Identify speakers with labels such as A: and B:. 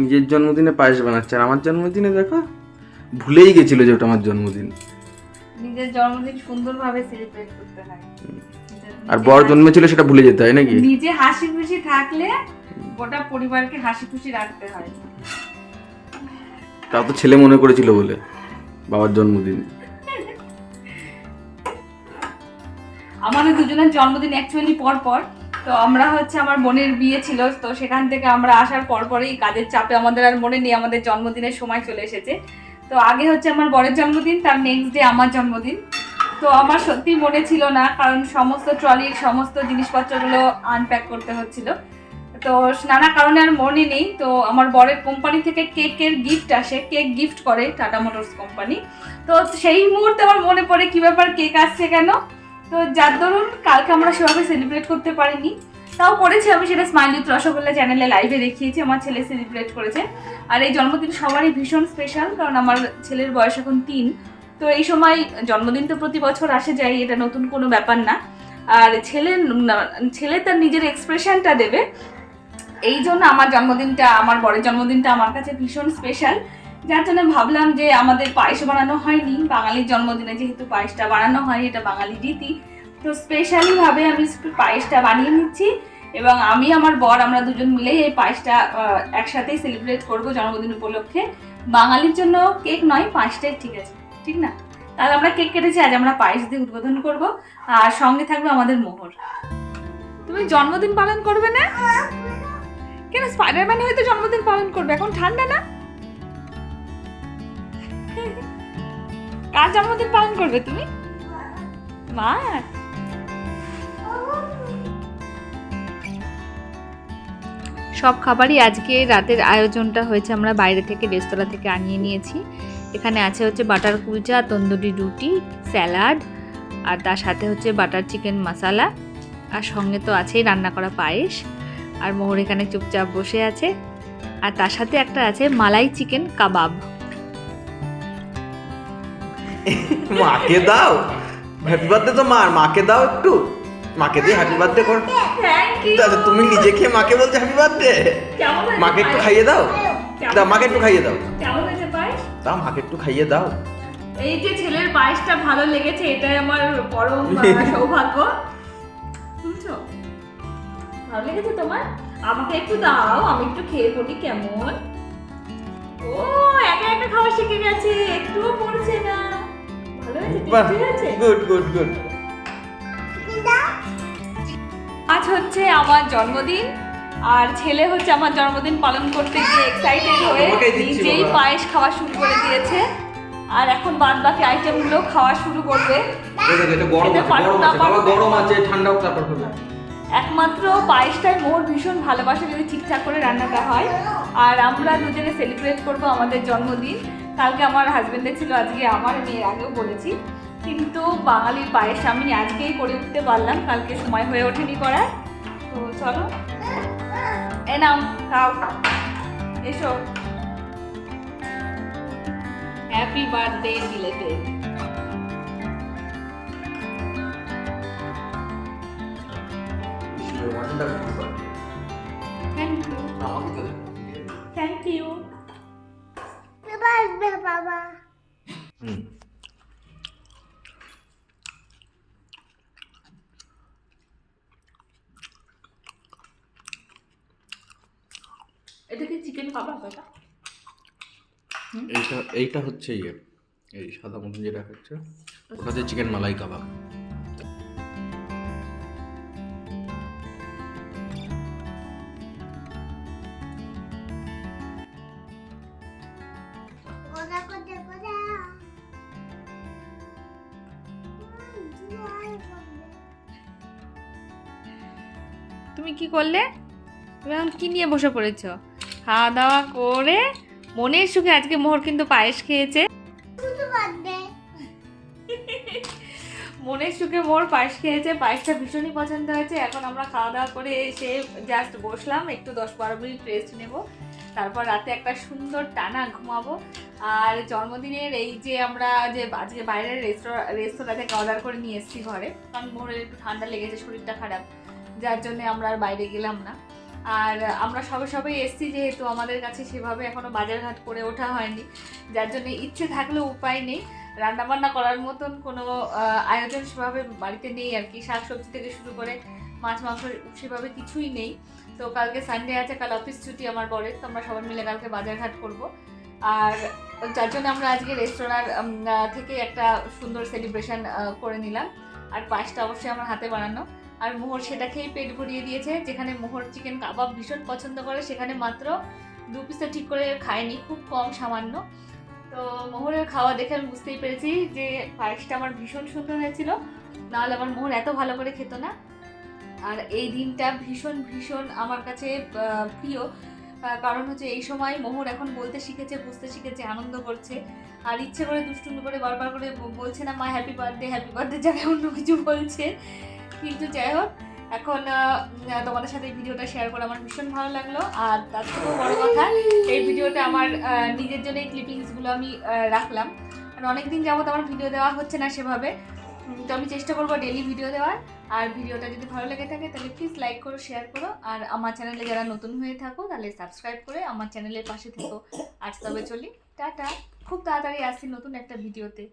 A: নিজের জন্মদিনে পায়েস বানাচ্ছে। আর আমার জন্মদিনে দেখো ভুলেই গেছিল যে ওটা আমার জন্মদিন।
B: নিজের জন্মদিন সুন্দরভাবে সেলিব্রেট করতে হয়।
A: আর বর জন্মেছিল সেটা ভুলে যেতে হয় নাকি?
B: নিজে হাসি খুশি থাকলে গোটা পরিবারকে হাসি খুশি রাখতে হয়।
A: তাও তো ছেলে মনে করেছিল বলে বাবার জন্মদিন।
B: আমাদের দুজনের জন্মদিন অ্যাকচুয়ালি পর পর তো আমরা হচ্ছে আমার বোনের বিয়ে ছিল, তো সেখান থেকে আমরা আসার পর পরেই কাজের চাপে আমাদের আর মনে নেই, আমাদের জন্মদিনের সময় চলে এসেছে। তো আগে হচ্ছে আমার বরের জন্মদিন, তার নেক্সট ডে আমার জন্মদিন। তো আমার সত্যি মনে ছিল না, কারণ সমস্ত ট্রলির সমস্ত জিনিসপত্রগুলো আনপ্যাক করতে হচ্ছিল। তো নানা কারণে আর মনে নেই, তো আমার বরের কোম্পানি থেকে কেকের গিফট আসে, কেক গিফট করে টাটা মোটরস কোম্পানি তো সেই মুহূর্তে আমার মনে পড়ে, কি ব্যাপার, কেক আসছে কেন? তো যার দরুন কালকে আমরা সেভাবে সেলিব্রেট করতে পারিনি, তাও করেছি আমি সেটা স্মাইল উইথ রসগোল্লা চ্যানেলে লাইভে দেখিয়েছি, আমার ছেলে সেলিব্রেট করেছে। আর এই জন্মদিন সবারই ভীষণ স্পেশাল কারণ আমার ছেলের বয়স এখন তিন। তো এই সময় জন্মদিন তো প্রতি বছর আসে যায়, এটা নতুন কোনো ব্যাপার না। আর ছেলে ছেলে তার নিজের এক্সপ্রেশনটা দেবে। এই জন্য আমার জন্মদিনটা, আমার বড়ের জন্মদিনটা আমার কাছে ভীষণ স্পেশাল যার জন্য ভাবলাম যে আমাদের পায়েস বানানো হয়নি। বাঙালির জন্মদিনে যেহেতু পায়েসটা বানানো হয়, এটা বাঙালি রীতি। তো স্পেশালিভাবে আমি পায়েসটা বানিয়ে নিচ্ছি এবং আমি, আমার বর, আমরা দুজন মিলেই এই পায়েসটা একসাথেই সেলিব্রেট করব জন্মদিন উপলক্ষে। বাঙালির জন্য কেক নয়, পায়েসটাই ঠিক আছে, ঠিক না? তাহলে আমরা কেক কেটেছি, আজ আমরা পায়েস দিয়ে উদ্বোধন করব। আর সঙ্গে থাকবে আমাদের মোহর। তুমি জন্মদিন পালন করবে না? কেন স্পাইডারম্যান হয়তো জন্মদিন পালন করবে? এখন ঠান্ডা না? কার জন্মদিন পালন করবে তুমি? মা সব খাবারই আজকে রাতের আয়োজনটা হয়েছে, আমরা বাইরে থেকে রেস্তোরাঁ থেকে আনিয়ে নিয়েছি। এখানে আছে হচ্ছে বাটার কুলচা, তন্দুরি রুটি, স্যালাড, আর তার সাথে হচ্ছে বাটার চিকেন মশালা, আর সঙ্গে তো আছেই রান্না করা পায়েস, আর মোহর এখানে চুপচাপ বসে আছে। আর তার সাথে একটা আছে মালাই চিকেন কাবাব।
A: মাকে দাও। হ্যাপি বার্থডে তো মার মাকে দাও একটু। মাকে দিয়ে হ্যাপি বার্থডে কর। দাদা তুমি নিজে খেয়ে মাকে বলছো হ্যাপি বার্থডে মাকে একটু খাইয়ে দাও। দাও মাকে একটু খাইয়ে দাও। দাও মাকে একটু খাইয়ে দাও।
B: এই যে ছেলের পায়েসটা ভালো লেগেছে এটাই আমার পরম সৌভাগ্য। শুনছো ভালো লেগেছে তোমার? আমাকে একটু দাও আমি একটু খেয়ে পড়ি কেমন। ও একা একা খাওয়া শিখে গেছে একটুও পড়ছে না।
A: গুড গুড গুড
B: আজ হচ্ছে আমার জন্মদিন আর ছেলে হচ্ছে আমার জন্মদিন পালন করতে গিয়ে এক্সাইটেড হয়ে নিজেই পায়েস খাওয়া শুরু করে দিয়েছে। আর এখন বাদ বাকি আইটেমগুলো খাওয়া শুরু করবে। একমাত্র পায়েসটাই মোর ভীষণ ভালোবাসে যদি ঠিকঠাক করে রান্নাটা হয়। আর আমরা দুজনে সেলিব্রেট করব আমাদের জন্মদিন। কালকে আমার হাজবেন্ডের ছিল আজকে আমার আমি এর আগেও বলেছি। কিন্তু বাঙালির পায়েস আমি আজকেই করে উঠতে পারলাম কালকে সময় হয়ে ওঠেনি করার তো চলো। এ নাও খাও। এসো। Happy birthday belated thank you thank you
A: hmm.
B: এটা কি চিকেন কাবাব এটা
A: এইটা এইটা হচ্ছে ইয়ে এই সাদা মতন যেটা হচ্ছে ওটা হচ্ছে চিকেন মালাই কাবাব
B: তুমি কি করলে? তুমি এখন কি নিয়ে বসে পড়েছ? খাওয়া দাওয়া করে মনের সুখে আজকে মোহর কিন্তু পায়েস খেয়েছে। মনের সুখে মোর পায়েস খেয়েছে, পায়েসটা ভীষণই পছন্দ হয়েছে। এখন আমরা খাওয়া দাওয়া করে এসে জাস্ট বসলাম, একটু দশ বারো মিনিট রেস্ট নেব। তারপর রাতে একটা সুন্দর টানা ঘুমাবো। আর জন্মদিনের এই যে আমরা যে আজকে বাইরের রেস্তোরাঁ রেস্তোরাঁ থেকে অর্ডার করে নিয়ে এসেছি ঘরে, কারণ মোড়ের একটু ঠান্ডা লেগেছে, শরীরটা খারাপ। যার জন্য আমরা আর বাইরে গেলাম না। আর আমরা সবে সবে এসছি যেহেতু আমাদের কাছে সেভাবে এখনও বাজারঘাট করে ওঠা হয়নি। যার জন্য ইচ্ছে থাকলেও উপায় নেই। রান্নাবান্না করার মতন কোনো আয়োজন সেভাবে বাড়িতে নেই আর কি। শাকসবজি থেকে শুরু করে মাছ, মাংস সেভাবে কিছুই নেই। তো কালকে সানডে আছে, কাল অফিস ছুটি আমার পরে তো আমরা সবাই মিলে কালকে বাজারঘাট করব। আর যার জন্য আমরা আজকে রেস্তোরাঁর থেকে একটা সুন্দর সেলিব্রেশন করে নিলাম। আর পায়েসটা অবশ্যই আমার হাতে বানানো। আর মোহর সেটা খেয়েই পেট ভরিয়ে দিয়েছে, যেখানে মোহর চিকেন কাবাব ভীষণ পছন্দ করে, সেখানে মাত্র দু পিসটা ঠিক করে খায়নি, খুব কম সামান্য। তো মোহরের খাওয়া দেখে আমি বুঝতেই পেরেছি যে পায়েসটা আমার ভীষণ সুন্দর হয়েছিল। নাহলে আমার মোহর এত ভালো করে খেত না। আর এই দিনটা ভীষণ ভীষণ আমার কাছে প্রিয়। কারণ হচ্ছে এই সময় মোহর এখন বলতে শিখেছে, বুঝতে শিখেছে, আনন্দ করছে। আর ইচ্ছে করে দুষ্টুমি করে বারবার করে বলছে না, মা হ্যাপি বার্থডে হ্যাপি বার্থডে জায়গায় অন্য কিছু বলছে। কিন্তু যাই হোক, এখন তোমাদের সাথে ভিডিওটা শেয়ার করে আমার ভীষণ ভালো লাগল। আর তার থেকেও বড় কথা, এই ভিডিওটা আমার নিজের জন্য এই ক্লিপিংসগুলো আমি রাখলাম। আর অনেকদিন যাবত আমার ভিডিও দেওয়া হচ্ছে না সেভাবে। তো আমি চেষ্টা করব ডেলি ভিডিও দেওয়ার। আর ভিডিওটা যদি ভালো লেগে থাকে, তাহলে প্লিজ লাইক করো শেয়ার করো। আর আমার চ্যানেলে যারা নতুন হয়ে থাকো, তাহলে সাবস্ক্রাইব করে আমার চ্যানেলের পাশে থেকো। আজ তবে চলি, টাটা। খুব তাড়াতাড়ি আসছি নতুন একটা ভিডিওতে